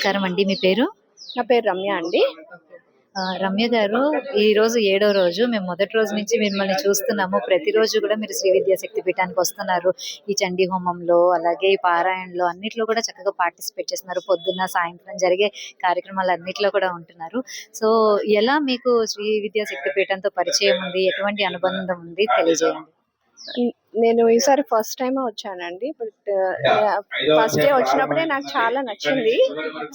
నమస్కారం అండి. మీ పేరు? నా పేరు రమ్య అండి. రమ్య గారు ఈ రోజు ఏడో రోజు మేము మొదటి రోజు నుంచి మిమ్మల్ని చూస్తున్నాము. ప్రతిరోజు కూడా మీరు శ్రీ విద్యా శక్తి పీఠానికి వస్తున్నారు. ఈ చండీ హోమంలో అలాగే ఈ పారాయణలో అన్నిట్లో కూడా చక్కగా పార్టిసిపేట్ చేస్తున్నారు. పొద్దున్న సాయంత్రం జరిగే కార్యక్రమాలు అన్నిట్లో కూడా ఉంటున్నారు. సో ఎలా మీకు శ్రీ విద్యా శక్తి పీఠంతో పరిచయం ఉంది? ఎటువంటి అనుబంధం ఉంది? తెలియజేయండి. నేను ఈసారి ఫస్ట్ టైం వచ్చానండి బట్ ఫస్ట్ డే వచ్చినప్పుడే నాకు చాలా నచ్చింది.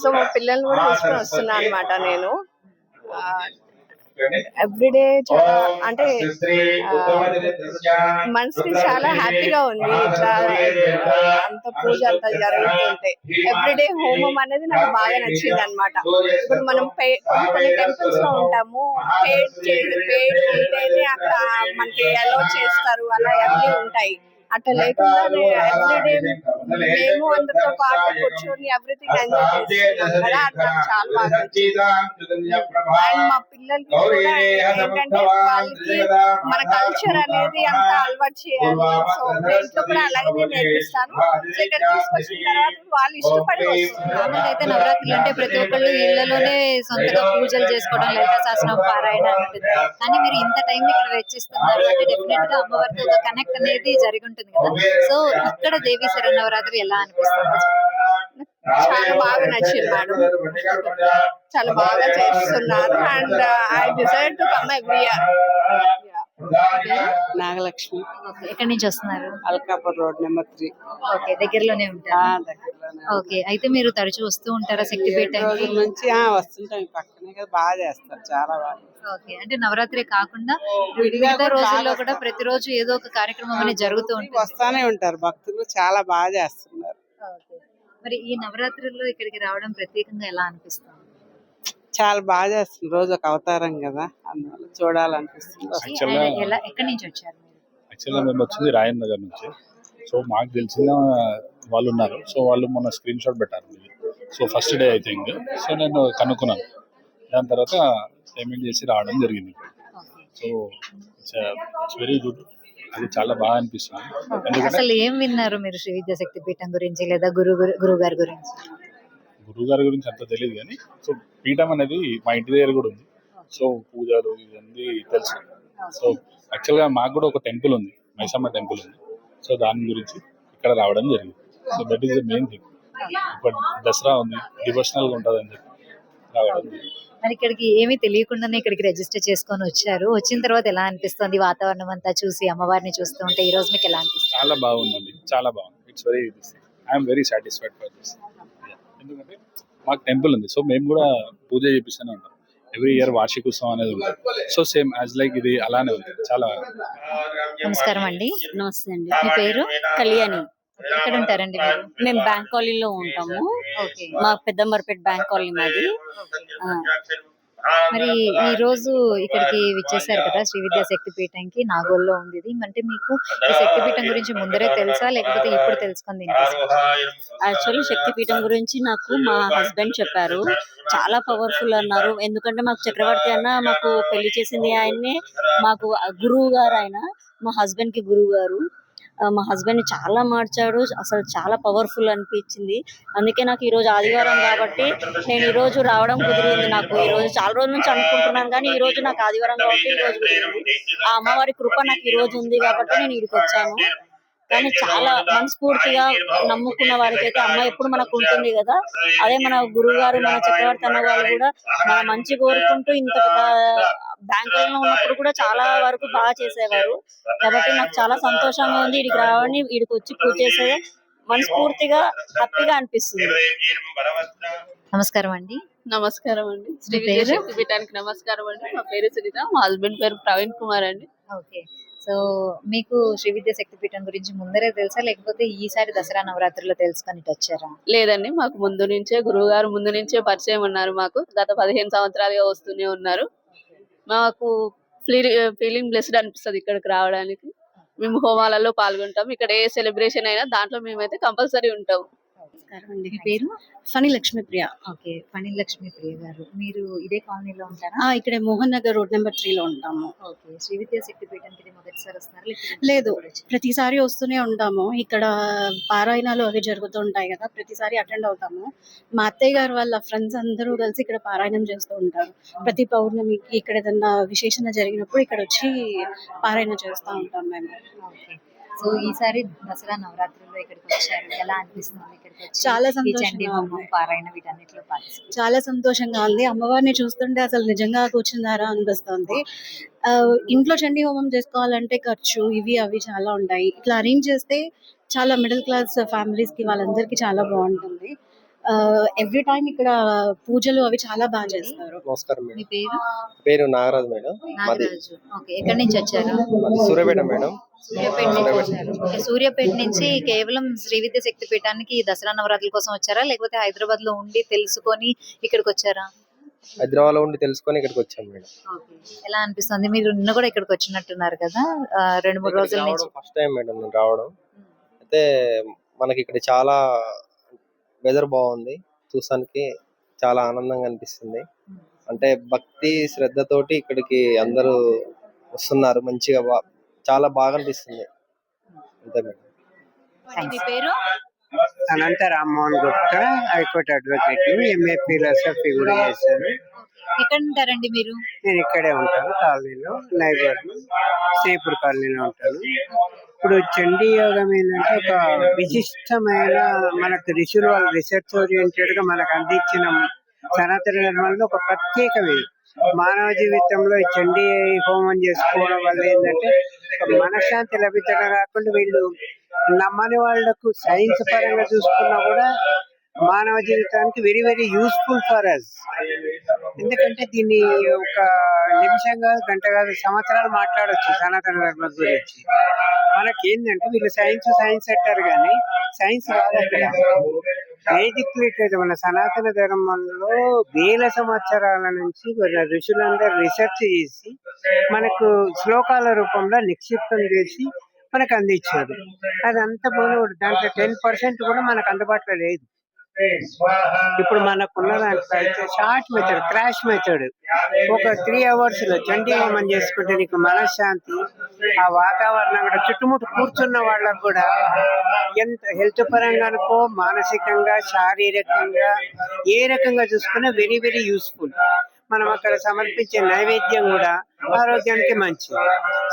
సో మా పిల్లల్ని కూడా తీసుకొని వస్తున్నా అనమాట నేను. ఎవ్రీడే చాలా అంటే మనసుకి చాలా హ్యాపీగా ఉంది. ఇట్లా అంత పూజ అంతా జరుగుతుంటే ఎవ్రీడే హోమం అనేది నాకు బాగా నచ్చింది అనమాట ఇప్పుడు మనం కొన్ని కొన్ని టెంపుల్స్లో ఉంటాము. పేడ్ చేసి పేడ్ ఉంటేనే అక్కడ మనకి అలో చేస్తారు. అలా అన్నీ ఉంటాయి. అట్లా లేకుండా ఎవ్రీడే మేము అందరితో పాటు కూర్చొని ఎవ్రీథింగ్ ఎంజాయ్ చేస్తున్నాం కదా చాలా బాగా అండ్ మా పిల్లలకి కూడా ఏంటంటే వాళ్ళకి మన కల్చర్ అనేది అంత అలవాటు చేయాలి. సో ఇంట్లో కూడా అలాగే నేను నేర్పిస్తాను. సో ఇక్కడ తీసుకొచ్చిన తర్వాత వాళ్ళు ఇష్టపడి వస్తున్నారు అయితే నవరాత్రులు అంటే ప్రతి ఒక్కళ్ళు ఇళ్ళలోనే సొంతగా పూజలు చేసుకోవడం లలిత శాసనం పారాయణ కానీ మీరు ఇంత టైం ఇక్కడ వెచ్చిస్తున్నారు అంటే డెఫినెట్గా అమ్మవారితో ఒక కనెక్ట్ అనేది జరిగి ఉంటుంది కదా. సో ఇక్కడ దేవి శరణవరాత్రి ఎలా అనిపిస్తుంది? చాలా బాగా నచ్చింది మేడం. చాలా బాగా చేస్తున్నారు. And I decide to come every year Nagalakshmi. Okay. ఎక్కడి నుంచి వస్తున్నారు? Alkapur road number three. Okay. దగ్గరలోనే ఆ, ఉంటారు దగ్గరలోనే. ఓకే. అయితే మీరు తరచూ వస్తూ ఉంటారా రోజుల నుంచి ఆ, వస్తుంటాం. పక్కనే కదా బాగా చేస్తారు చాలా బాగా. ఓకే. అంటే నవరాత్రి కాకుండా విడిగా మిగతా రోజుల్లో కూడా. ప్రతిరోజు ఏదో ఒక కార్యక్రమం అనేది జరుగుతూ ఉంటుంది. వస్తానే ఉంటారు. భక్తులు చాలా బాగా చేస్తున్నారు. ఓకే. మరి ఈ నవరాత్రుల్లో ఇక్కడికి రావడం ప్రత్యేకంగా ఎలా అనిపిస్తుంది? చాలా బాగా చేస్తున్నారు రోజు ఒక అవతారం కదా అందువల్ల చూడాలనిపిస్తుంది. Actually- ఎలా- ఎలా ఎక్కడి నుంచి వచ్చారు మీరు? యాక్చువల్గా మేము వచ్చింది రాయన్ నగర్ నుంచి. సో మాకు తెలిసిన వాళ్ళు ఉన్నారు. సో వాళ్ళు మొన్న స్క్రీన్ షాట్ పెట్టారు so first day I think so నేను కనుక్కున్నాను. దాని తర్వాత పేమెంట్ చేసి రావడం జరిగింది. Okay. So it's very good అది చాలా బాగా అనిపిస్తుంది. అసలు ఏం విన్నారు మీరు శ్రీ విద్యా శక్తి పీఠం గురించి లేదా గురు గురువు గారి గురించి? గురువు గారి గురించి అంత తెలియదు కానీ సో పీఠం అనేది మా ఇంటి దగ్గర కూడా ఉంది. సో పూజలు ఇవన్నీ తెలుసు. సో యాక్చువల్గా మాకు కూడా ఒక టెంపుల్ ఉంది మైసమ్మ టెంపుల్ ఉంది. సో దాని గురించి ఇక్కడ రావడం జరిగింది. So that is the main thing ఇప్పుడు దసరా ఉంది డివోషనల్గా ఉంటుంది అని చెప్పి రావడం జరిగింది. మరి ఇక్కడికి ఏమీ తెలియకుండానే ఇక్కడికి రిజిస్టర్ చేసుకొని వచ్చారు. వచ్చిన తర్వాత ఎలా అనిపిస్తుంది వాతావరణం అంతా చూసి అమ్మవారిని చూస్తూ ఉంటే ఈ రోజు మీకు ఎలా అనిపిస్తుంది? చాలా బాగుందండి చాలా బాగుంది. It's very I'm very satisfied for this ఎందుకంటే మాకు టెంపుల్ ఉంది. సో మేము కూడా పూజ చేపిస్తూనే ఉంటాం. ఎవ్రీ ఇయర్ వార్షికోత్సవం అనేది ఉంటుంది. సో సేమ్ యాజ్ లైక్ ఇది అలానే ఉంది చాలా నమస్కారం అండి. నమస్తే అండి. మీ పేరు? కళ్యాణి. ఎక్కడ ఉంటారండి మీరు? మేము బ్యాంక్ కాలనీలో ఉంటాము. ఓకే. మా పెద్దంబర్పేట బ్యాంక్ కాలనీ మాది. మరి ఈ రోజు ఇక్కడికి విచ్చేసారు కదా శ్రీ విద్యా శక్తి పీఠంకి నాగోల్లో ఉంది ఇది. అంటే మీకు ఈ శక్తి పీఠం గురించి ముందరే తెలుసా? లేకపోతే ఇప్పుడు తెలుసుకుంది యాక్చువల్లీ శక్తిపీఠం గురించి నాకు మా హస్బెండ్ చెప్పారు. చాలా పవర్ఫుల్ అన్నారు. ఎందుకంటే మాకు చక్రవర్తి అన్న మాకు పెళ్ళి చేసింది ఆయన్నే. మాకు గురువు గారు ఆయన మా హస్బెండ్కి గురువు గారు. మా హస్బెండ్ చాలా మార్చాడు అసలు చాలా పవర్ఫుల్ అనిపించింది. అందుకే నాకు ఈ రోజు ఆదివారం కాబట్టి నేను ఈ రోజు రావడం కుదిరింది నాకు. ఈ రోజు చాలా రోజుల నుంచి అనుకుంటున్నాను కానీ ఈ రోజు నాకు ఆదివారం కాబట్టి ఈ రోజు కుదిరింది. ఆ అమ్మవారి కృప నాకు ఈ రోజు ఉంది కాబట్టి నేను ఇక్కడికి వచ్చాను. కానీ చాలా మనస్ఫూర్తిగా నమ్ముకున్న వారికి అయితే అమ్మ ఎప్పుడు మనకు ఉంటుంది కదా? అదే మన గురువు గారు మన చక్రవర్తి అన్న వాళ్ళు కూడా మన మంచి కోరుకుంటూ ఇంత బ్యాంకులలో ఉన్నప్పుడు కూడా చాలా వరకు బాగా చేసేవారు. కాబట్టి నాకు చాలా సంతోషంగా ఉంది. ఇక్కడికి రావని ఇక్కడికి వచ్చి పూజ చేసేది. మనస్ఫూర్తిగా హ్యాపీగా అనిపిస్తుంది. నమస్కారం అండి. నమస్కారం అండి. శ్రీ పీఠానికి నమస్కారం అండి. మా పేరు సునీత. మా హస్బెండ్ పేరు ప్రవీణ్ కుమార్ అండి. ఓకే. సో మీకు శ్రీ విద్యా గురించి ముందరే తెలుసా? లేకపోతే ఈసారి దసరా నవరాత్రిలో తెలుసుకొని వచ్చారా? లేదండి మాకు ముందు నుంచే గురువు గారు ముందు నుంచే పరిచయం ఉన్నారు మాకు. గత పదిహేను సంవత్సరాలుగా వస్తూనే ఉన్నారు. మాకు ఫీలింగ్ బ్లెస్డ్ అనిపిస్తుంది ఇక్కడికి రావడానికి. మేము హోమాలలో పాల్గొంటాం. ఇక్కడ ఏ సెలబ్రేషన్ అయినా దాంట్లో మేమైతే కంపల్సరీ ఉంటాం. నమస్కారం అండి. మీ పేరు? ఫణి లక్ష్మి ప్రియ ఓకే ఫణి లక్ష్మి ప్రియ గారు. మీరు ఇదే కాలనీలో ఉంటారా? ఇక్కడ Mohan Nagar road number three లో ఉంటాము. ఓకే శ్రీ విద్యా శక్తి పీఠానికి ఇది మొదటి మొదటిసారి వస్తున్నారు లేదు ప్రతిసారి వస్తూనే ఉంటాము. ఇక్కడ పారాయణాలు అవి జరుగుతూ ఉంటాయి కదా ప్రతిసారి అటెండ్ అవుతాము. మా అత్తయ్య గారు వాళ్ళ ఫ్రెండ్స్ అందరూ కలిసి ఇక్కడ పారాయణం చేస్తూ ఉంటారు. ప్రతి పౌర్ణమికి ఇక్కడ ఏదన్నా విశేషణ జరిగినప్పుడు ఇక్కడ వచ్చి పారాయణ చేస్తూ ఉంటాం మేము. సో ఈసారి దసరా నవరాత్రుల్లో ఇక్కడికి వచ్చారు? ఎలా అనిపిస్తుంది? ఇక్కడికి చాలా సంతోషంగా. పారాయణ వీటన్నిటిలో చాలా సంతోషంగా ఉంది. అమ్మవారిని చూస్తుంటే అసలు నిజంగా కూర్చున్నారా అనిపిస్తుంది. ఇంట్లో చండీ హోమం చేసుకోవాలంటే ఖర్చు ఇవి అవి చాలా ఉంటాయి. ఇట్లా అరేంజ్ చేస్తే చాలా మిడిల్ క్లాస్ ఫ్యామిలీస్కి వాళ్ళందరికీ చాలా బాగుంటుంది. ఎవ్రీ టైం ఇక్కడ పూజలు అవి చాలా బాగా చేస్తారు. నమస్కారం మీ పేరు? పేరు నాగరాజు మేడం. నాగరాజు. ఓకే ఎక్కడి నుంచి వచ్చారు? సూర్యాపేట మేడం. సూర్యాపేట నుంచి సూర్యాపేట నుంచి కేవలం శ్రీ విద్య శక్తి పీఠానికి దసరా నవరాత్రుల కోసం వచ్చారా? లేకపోతే హైదరాబాద్లో ఉండి తెలుసుకొని ఇక్కడికి వచ్చారా? హైదరాబాద్లో ఉండి తెలుసుకొని ఇక్కడికి వచ్చాం మేడం. ఎలా అనిపిస్తుంది? మీరు నిన్న కూడా ఇక్కడికి వచ్చినట్టున్నారు కదా రెండు మూడు రోజుల నుంచి. ఫస్ట్ టైం మేడం నేను రావడం. అయితే మనకి ఇక్కడ చాలా వెదర్ బాగుంది. చూసానికి చాలా ఆనందంగా అనిపిస్తుంది. అంటే భక్తి శ్రద్ధతోటి ఇక్కడికి అందరూ వస్తున్నారు. మంచిగా చాలా బాగా అనిపిస్తుంది. పేరు? Anantha Rammohan Gupta high court advocate MA philosophy కూడా చేశాను ఎక్కడ ఉంటారండి మీరు? నేను ఇక్కడే ఉంటాను కాలనీలో నైబర్ శ్రీపూర్ కాలనీలో ఉంటాను. ఇప్పుడు చండీ యోగం ఏంటంటే ఒక విశిష్టమైన మనకు ఋషులు వాళ్ళు రీసెర్చ్ ఓరియంటెడ్గా మనకు అందించిన సనాతన ధర్మంలో ఒక ప్రత్యేకమైన మానవ జీవితంలో ఈ చండీ హోమం చేసుకోవడం వల్ల ఏంటంటే మనశ్శాంతి లభించడం కాకుండా వీళ్ళు నమ్మని వాళ్ళకు సైన్స్ పరంగా చూసుకున్నా కూడా మానవ జీవితానికి very very useful for us ఎందుకంటే దీన్ని ఒక నిమిషం కాదు గంట కాదు సంవత్సరాలు మాట్లాడొచ్చు సనాతన ధర్మం గురించి. మనకి ఏంటంటే వీళ్ళు సైన్స్ సైన్స్ అంటారు కానీ సైన్స్ రాదు అక్కడ వైదిక్ లిటరేచర్ మన సనాతన ధర్మంలో వేల సంవత్సరాల నుంచి ఋషులందరూ రీసెర్చ్ చేసి మనకు శ్లోకాల రూపంలో నిక్షిప్తం చేసి మనకు అందించారు. అది అంత పోనీ దాంట్లో టెన్ పర్సెంట్ కూడా మనకు అందుబాటులో లేదు. ఇప్పుడు మనకున్న దాంట్లో అయితే షార్ట్ మెథడ్ క్రాష్ మెథడ్ ఒక త్రీ అవర్స్లో చండీ హోమం చేసుకుంటే నీకు మనశ్శాంతి ఆ వాతావరణం కూడా చుట్టుముట్టు కూర్చున్న వాళ్ళకు కూడా ఎంత హెల్త్ పరంగా అనుకో మానసికంగా శారీరకంగా ఏ రకంగా చూసుకున్నా వెరీ వెరీ యూస్ఫుల్ మనం అక్కడ సమర్పించే నైవేద్యం కూడా ఆరోగ్యానికి మంచిది.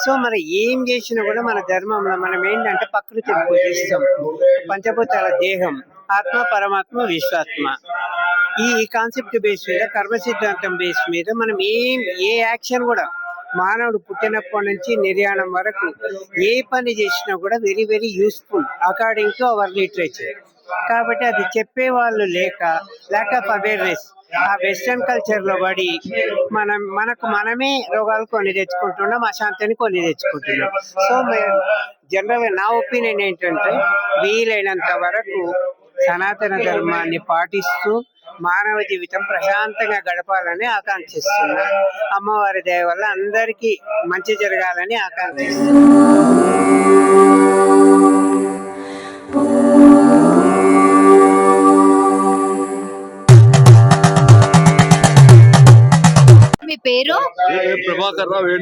సో మనం ఏం చేసినా కూడా మన ధర్మంలో మనం ఏంటంటే ప్రకృతిని పూజిస్తాం. పంచభూతాల దేహం ఆత్మ పరమాత్మ విశ్వాత్మ. ఈ కాన్సెప్ట్ బేస్ మీద కర్మ సిద్ధాంతం బేస్ మీద మనం ఏం ఏ యాక్షన్ కూడా మానవుడు పుట్టినప్పటి నుంచి నిర్యాణం వరకు ఏ పని చేసినా కూడా very very useful according to our literature కాబట్టి అది చెప్పే వాళ్ళు లేక ల్యాక్ ఆఫ్ అవేర్నెస్ ఆ వెస్ట్రన్ కల్చర్లో పడి మనం మనకు మనమే రోగాలు కొని తెచ్చుకుంటున్నాం అశాంతిని కొని తెచ్చుకుంటున్నాం. సో జనరల్గా నా ఒపీనియన్ ఏంటంటే వీలైనంత వరకు సనాతన ధర్మాన్ని పాటిస్తూ మానవ జీవితం ప్రశాంతంగా గడపాలని ఆకాంక్షిస్తున్నా. అమ్మవారి దయ వల్ల అందరికీ మంచి జరగాలని ఆకాంక్షిస్తున్నా. మీ పేరు? ప్రభాకర్ రావు ఈ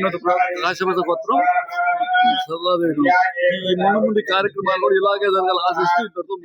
ముందు ముందు కార్యక్రమాలు ఇలాగే జరగాలి ఆశిస్తూ ఇంతటితో